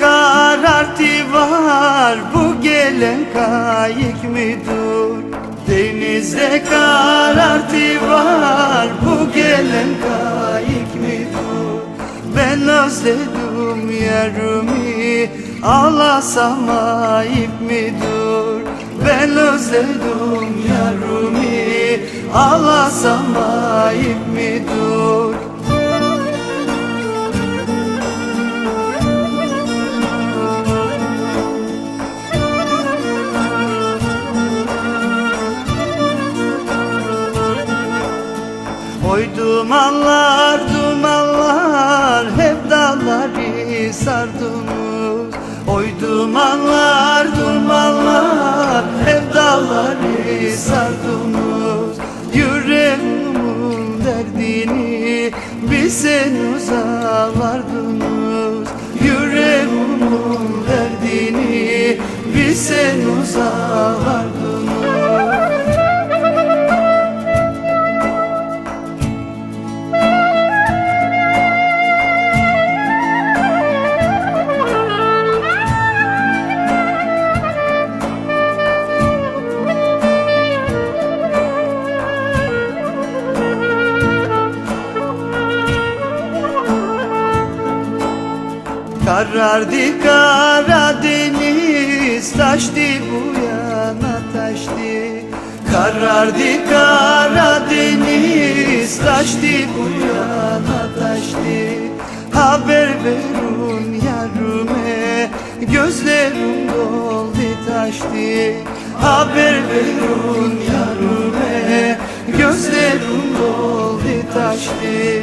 karartı var. Bu gelen kayık müdür Denizde karartı var. Bu gelen kayık müdür Ben özledim yarımı ağlasam ayıp müdür Ben özledim yarımı ağlasam ayıp müdür Oy dumanlar dumanlar hep dağları sardınız Oy dumanlar dumanlar hep dağları sardınız Yüreğimin derdini bilseniz ağlardınız Karardı Karadeniz taştı bu yana taştı. Karardı Karadeniz taştı bu yana taştı. Haber verun yarıme gözlerim doldu taştı. Haber verun yarıme gözlerim doldu taştı